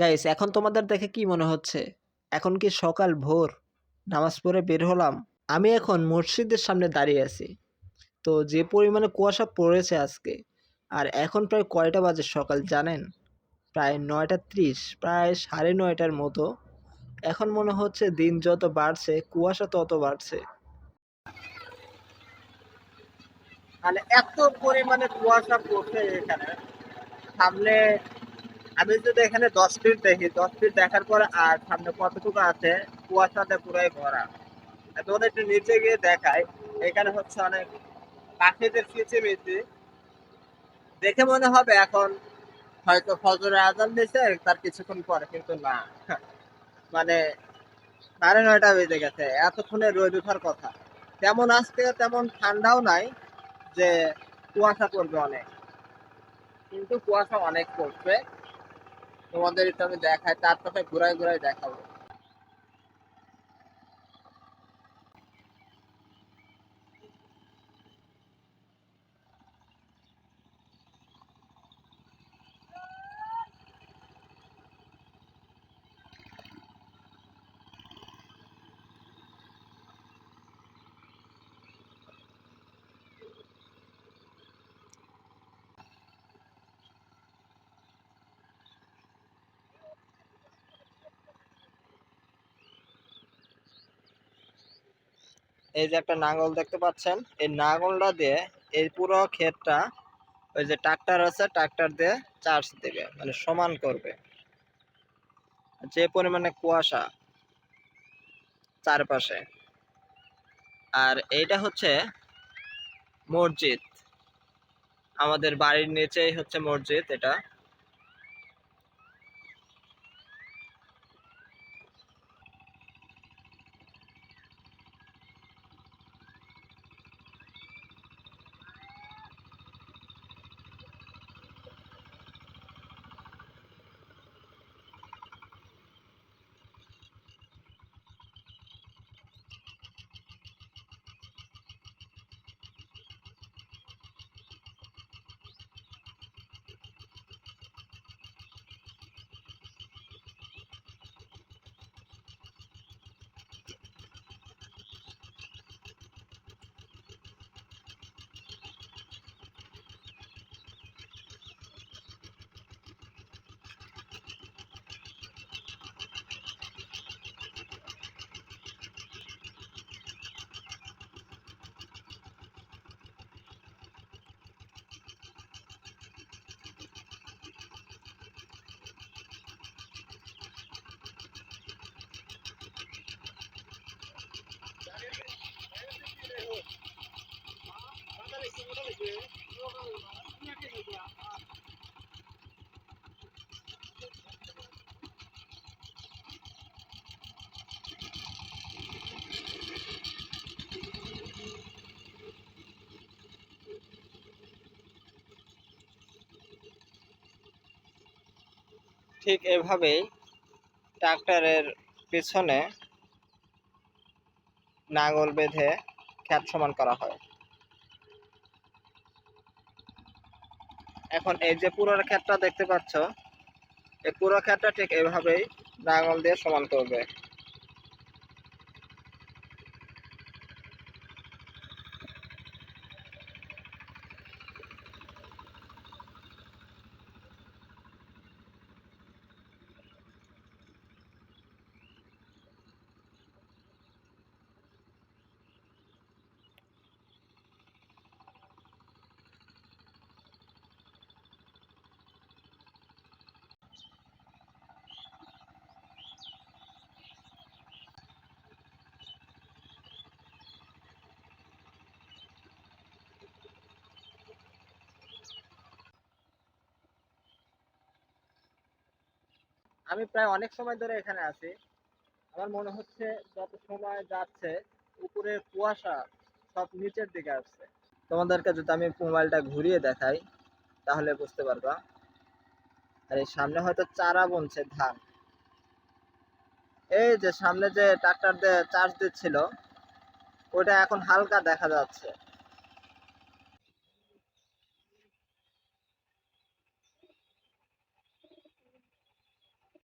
Guys এখন তোমাদের দেখে কি মনে হচ্ছে? এখন কি সকাল ভোর? নামাজ পড়ে বের হলাম। আমি এখন মসজিদের সামনে দাঁড়িয়ে আছি। তো যে পরিমাণে কুয়াশা পড়েছে আজকে, আর এখন প্রায় কয়টা বাজে সকাল জানেন? প্রায় নয়টা ত্রিশ, প্রায় সাড়ে নয়টার মতো। এখন মনে হচ্ছে দিন যত বাড়ছে, কুয়াশা তত বাড়ছে। মানে এত পরিমাণে কুয়াশা পড়ছে এখানে। সামনে আমি যদি এখানে দশ ফিট দেখি, দশ ফিট দেখার পর আর সামনে কতটুকু আছে, কুয়াশাতে পুরাই ভরা। এখন একটু নিচে গিয়ে দেখাই, এখানে হচ্ছে অনেক পাখিদের কিচিমিচি দেখে মনে হবে এখন হয়তো ফজরের আজান দিয়েছে, তার কিছুক্ষণ পরে কিন্তু না। মানে সাড়ে নয়টা বেজে গেছে, এতক্ষণে রোদ ওঠার কথা। তেমন আজকে তেমন ঠান্ডাও নাই যে কুয়াশা পড়বে অনেক। কিন্তু কুয়াশা অনেক পড়ছে। তোমাদের একটু আমি দেখাই তার সাথে ঘুরায় ঘুরায় দেখাবো। এই যে একটা নাঙ্গল দেখতে পাচ্ছেন, এই নাঙ্গলটা দিয়ে এই পুরো ক্ষেতটা ওই যে ট্রাক্টর আছে, ট্রাক্টর দিয়ে চার্জ দেবে মানে সমান করবে। যে পরিমাণে কুয়াশা চারপাশে। আর এইটা হচ্ছে মসজিদ। আমাদের বাড়ির নিচেই হচ্ছে মসজিদ এটা। ঠিক এভাবেই ট্রাক্টরের পেছনে নাঙল বেঁধে খ্যাত সমান করা হয়। এখন এই যে পুরো ক্ষেতটা দেখতে পাচ্ছ, এই পুরো ক্ষেতটা ঠিক এভাবেই নাঙল দিয়ে সমান করবে। আমি প্রায় অনেক সময় ধরে এখানে আছি। আমার মনে হচ্ছে যত সময় যাচ্ছে, উপরে কুয়াশা সব নিচের দিকে আসছে। তোমাদেরকে যদি আমি মোবাইলটা ঘুরিয়ে দেখাই, তাহলে বুঝতে পারবা। আর এই সামনে হয়তো চারা বনছে, ধান। এই যে সামনে যে ট্রাক্টর দিয়ে চার্জ দিচ্ছিল ওটা এখন হালকা দেখা যাচ্ছে।